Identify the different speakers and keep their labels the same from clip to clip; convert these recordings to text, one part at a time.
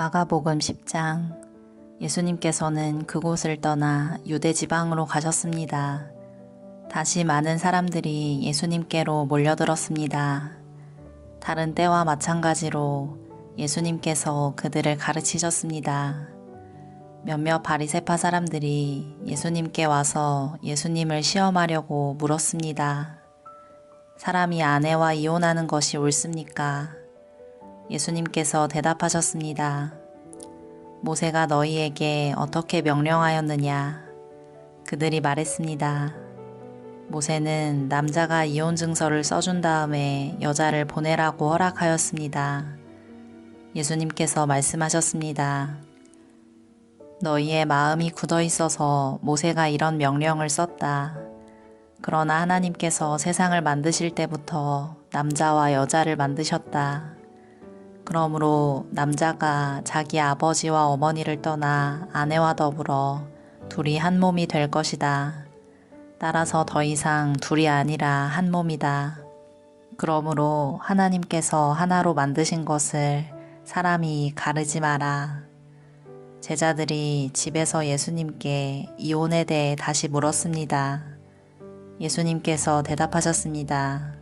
Speaker 1: 마가복음 10장 예수님께서는 그곳을 떠나 유대 지방으로 가셨습니다. 다시 많은 사람들이 예수님께로 몰려들었습니다. 다른 때와 마찬가지로 예수님께서 그들을 가르치셨습니다. 몇몇 바리새파 사람들이 예수님께 와서 예수님을 시험하려고 물었습니다. 사람이 아내와 이혼하는 것이 옳습니까? 예수님께서 대답하셨습니다. 모세가 너희에게 어떻게 명령하였느냐? 그들이 말했습니다. 모세는 남자가 이혼 증서를 써준 다음에 여자를 보내라고 허락하였습니다. 예수님께서 말씀하셨습니다. 너희의 마음이 굳어 있어서 모세가 이런 명령을 썼다. 그러나 하나님께서 세상을 만드실 때부터 남자와 여자를 만드셨다. 그러므로 남자가 자기 아버지와 어머니를 떠나 아내와 더불어 둘이 한 몸이 될 것이다. 따라서 더 이상 둘이 아니라 한 몸이다. 그러므로 하나님께서 하나로 만드신 것을 사람이 가르지 마라. 제자들이 집에서 예수님께 이혼에 대해 다시 물었습니다. 예수님께서 대답하셨습니다.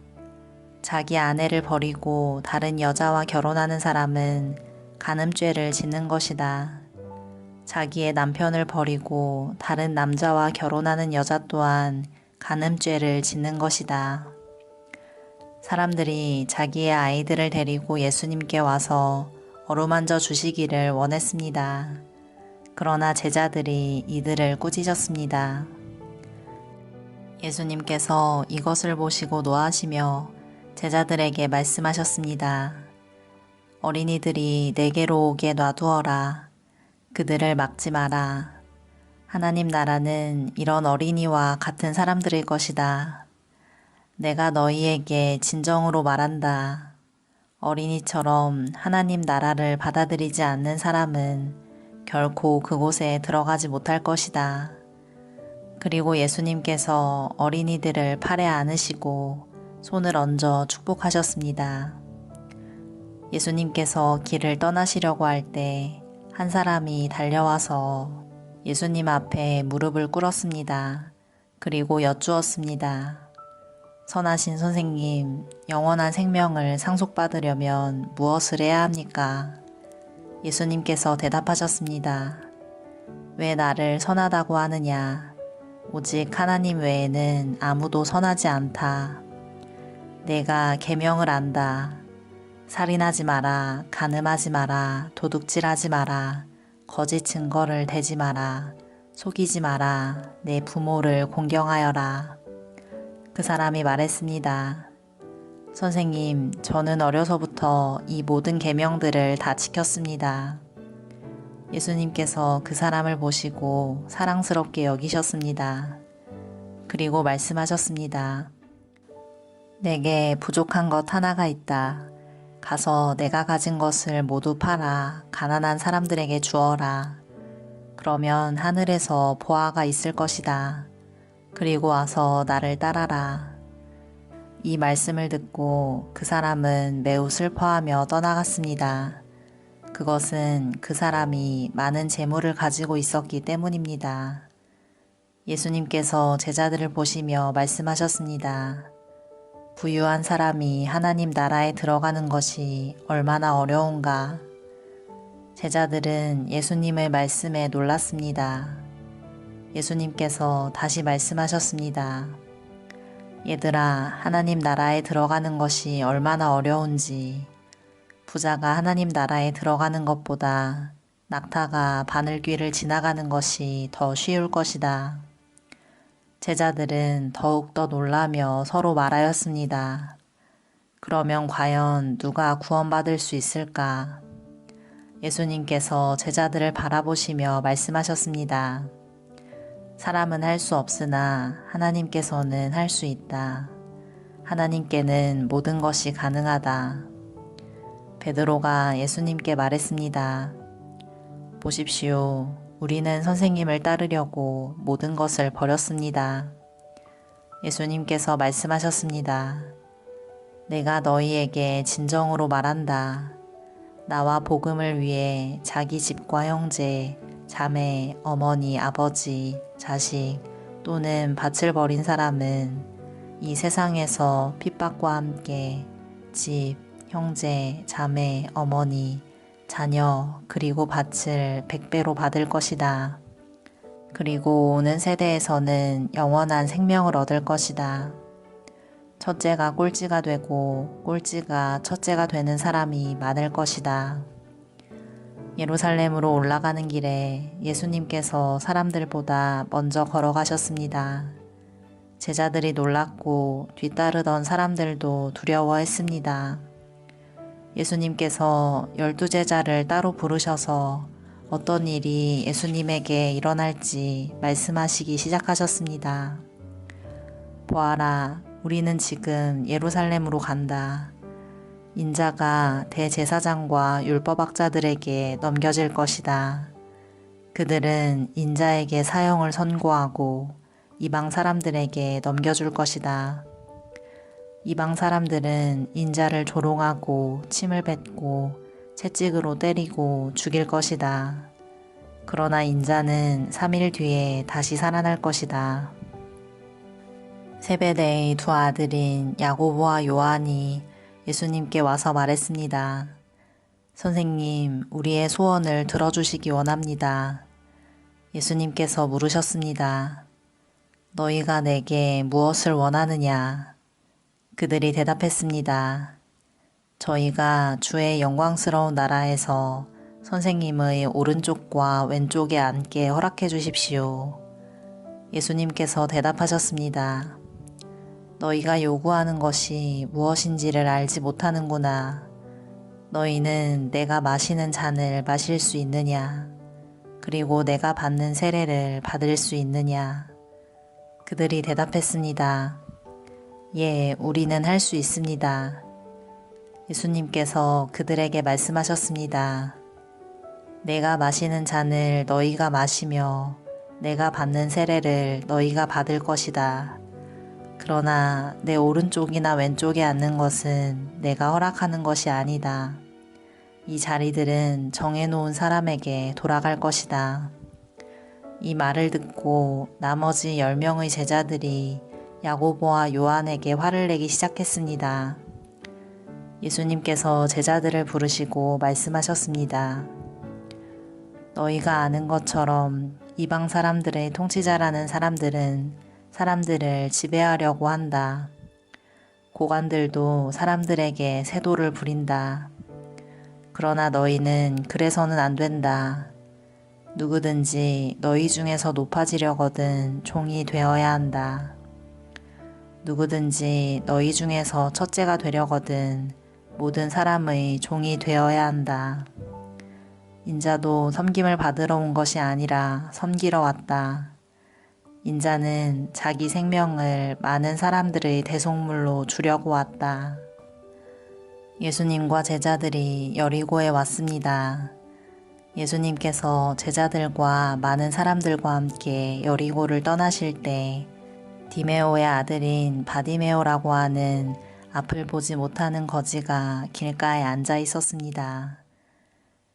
Speaker 1: 자기 아내를 버리고 다른 여자와 결혼하는 사람은 간음죄를 짓는 것이다. 자기의 남편을 버리고 다른 남자와 결혼하는 여자 또한 간음죄를 짓는 것이다. 사람들이 자기의 아이들을 데리고 예수님께 와서 어루만져 주시기를 원했습니다. 그러나 제자들이 이들을 꾸짖었습니다. 예수님께서 이것을 보시고 노하시며 제자들에게 말씀하셨습니다. 어린이들이 내게로 오게 놔두어라. 그들을 막지 마라. 하나님 나라는 이런 어린이와 같은 사람들일 것이다. 내가 너희에게 진정으로 말한다. 어린이처럼 하나님 나라를 받아들이지 않는 사람은 결코 그곳에 들어가지 못할 것이다. 그리고 예수님께서 어린이들을 팔에 안으시고 손을 얹어 축복하셨습니다. 예수님께서 길을 떠나시려고 할 때 한 사람이 달려와서 예수님 앞에 무릎을 꿇었습니다. 그리고 여쭈었습니다. 선하신 선생님, 영원한 생명을 상속받으려면 무엇을 해야 합니까? 예수님께서 대답하셨습니다. 왜 나를 선하다고 하느냐? 오직 하나님 외에는 아무도 선하지 않다. 내가 계명을 안다. 살인하지 마라, 간음하지 마라, 도둑질하지 마라, 거짓 증거를 대지 마라, 속이지 마라, 내 부모를 공경하여라. 그 사람이 말했습니다. 선생님, 저는 어려서부터 이 모든 계명들을 다 지켰습니다. 예수님께서 그 사람을 보시고 사랑스럽게 여기셨습니다. 그리고 말씀하셨습니다. 내게 부족한 것 하나가 있다. 가서 내가 가진 것을 모두 팔아 가난한 사람들에게 주어라. 그러면 하늘에서 보아가 있을 것이다. 그리고 와서 나를 따라라. 이 말씀을 듣고 그 사람은 매우 슬퍼하며 떠나갔습니다. 그것은 그 사람이 많은 재물을 가지고 있었기 때문입니다. 예수님께서 제자들을 보시며 말씀하셨습니다. 부유한 사람이 하나님 나라에 들어가는 것이 얼마나 어려운가. 제자들은 예수님의 말씀에 놀랐습니다. 예수님께서 다시 말씀하셨습니다. 얘들아, 하나님 나라에 들어가는 것이 얼마나 어려운지, 부자가 하나님 나라에 들어가는 것보다 낙타가 바늘귀를 지나가는 것이 더 쉬울 것이다. 제자들은 더욱더 놀라며 서로 말하였습니다. 그러면 과연 누가 구원받을 수 있을까? 예수님께서 제자들을 바라보시며 말씀하셨습니다. 사람은 할 수 없으나 하나님께서는 할 수 있다. 하나님께는 모든 것이 가능하다. 베드로가 예수님께 말했습니다. 보십시오. 우리는 선생님을 따르려고 모든 것을 버렸습니다. 예수님께서 말씀하셨습니다. 내가 너희에게 진정으로 말한다. 나와 복음을 위해 자기 집과 형제, 자매, 어머니, 아버지, 자식 또는 밭을 버린 사람은 이 세상에서 핍박과 함께 집, 형제, 자매, 어머니, 자녀, 그리고 밭을 백배로 받을 것이다. 그리고 오는 세대에서는 영원한 생명을 얻을 것이다. 첫째가 꼴찌가 되고 꼴찌가 첫째가 되는 사람이 많을 것이다. 예루살렘으로 올라가는 길에 예수님께서 사람들보다 먼저 걸어가셨습니다. 제자들이 놀랐고 뒤따르던 사람들도 두려워했습니다. 예수님께서 열두 제자를 따로 부르셔서 어떤 일이 예수님에게 일어날지 말씀하시기 시작하셨습니다. 보아라, 우리는 지금 예루살렘으로 간다. 인자가 대제사장과 율법학자들에게 넘겨질 것이다. 그들은 인자에게 사형을 선고하고 이방 사람들에게 넘겨줄 것이다. 이방 사람들은 인자를 조롱하고 침을 뱉고 채찍으로 때리고 죽일 것이다. 그러나 인자는 3일 뒤에 다시 살아날 것이다. 세베대의 두 아들인 야고보와 요한이 예수님께 와서 말했습니다. 선생님, 우리의 소원을 들어주시기 원합니다. 예수님께서 물으셨습니다. 너희가 내게 무엇을 원하느냐? 그들이 대답했습니다. 저희가 주의 영광스러운 나라에서 선생님의 오른쪽과 왼쪽에 앉게 허락해 주십시오. 예수님께서 대답하셨습니다. 너희가 요구하는 것이 무엇인지를 알지 못하는구나. 너희는 내가 마시는 잔을 마실 수 있느냐? 그리고 내가 받는 세례를 받을 수 있느냐? 그들이 대답했습니다. 예, 우리는 할 수 있습니다. 예수님께서 그들에게 말씀하셨습니다. 내가 마시는 잔을 너희가 마시며 내가 받는 세례를 너희가 받을 것이다. 그러나 내 오른쪽이나 왼쪽에 앉는 것은 내가 허락하는 것이 아니다. 이 자리들은 정해놓은 사람에게 돌아갈 것이다. 이 말을 듣고 나머지 열 명의 제자들이 야고보와 요한에게 화를 내기 시작했습니다. 예수님께서 제자들을 부르시고 말씀하셨습니다. 너희가 아는 것처럼 이방 사람들의 통치자라는 사람들은 사람들을 지배하려고 한다. 고관들도 사람들에게 세도를 부린다. 그러나 너희는 그래서는 안 된다. 누구든지 너희 중에서 높아지려거든 종이 되어야 한다. 누구든지 너희 중에서 첫째가 되려거든 모든 사람의 종이 되어야 한다. 인자도 섬김을 받으러 온 것이 아니라 섬기러 왔다. 인자는 자기 생명을 많은 사람들의 대속물로 주려고 왔다. 예수님과 제자들이 여리고에 왔습니다. 예수님께서 제자들과 많은 사람들과 함께 여리고를 떠나실 때 디메오의 아들인 바디메오라고 하는 앞을 보지 못하는 거지가 길가에 앉아 있었습니다.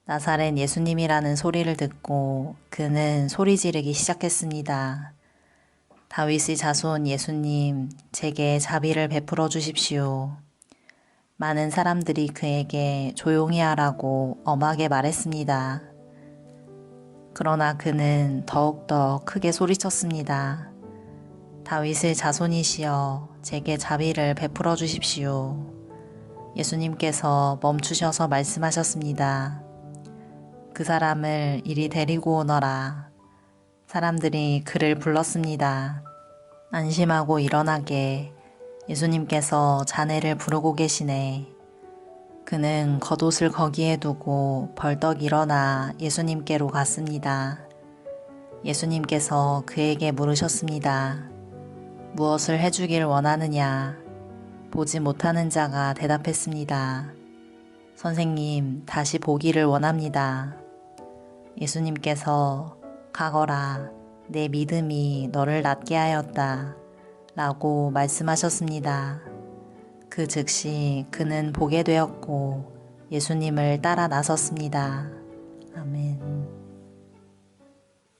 Speaker 1: 나사렛 예수님이라는 소리를 듣고 그는 소리 지르기 시작했습니다. 다윗의 자손 예수님, 제게 자비를 베풀어 주십시오. 많은 사람들이 그에게 조용히 하라고 엄하게 말했습니다. 그러나 그는 더욱더 크게 소리쳤습니다. 다윗의 자손이시여, 제게 자비를 베풀어 주십시오. 예수님께서 멈추셔서 말씀하셨습니다. 그 사람을 이리 데리고 오너라. 사람들이 그를 불렀습니다. 안심하고 일어나게 예수님께서 자네를 부르고 계시네. 그는 겉옷을 거기에 두고 벌떡 일어나 예수님께로 갔습니다. 예수님께서 그에게 물으셨습니다. 무엇을 해주길 원하느냐? 보지 못하는 자가 대답했습니다. 선생님, 다시 보기를 원합니다. 예수님께서 가거라. 내 믿음이 너를 낫게 하였다. 라고 말씀하셨습니다. 그 즉시 그는 보게 되었고 예수님을 따라 나섰습니다. 아멘.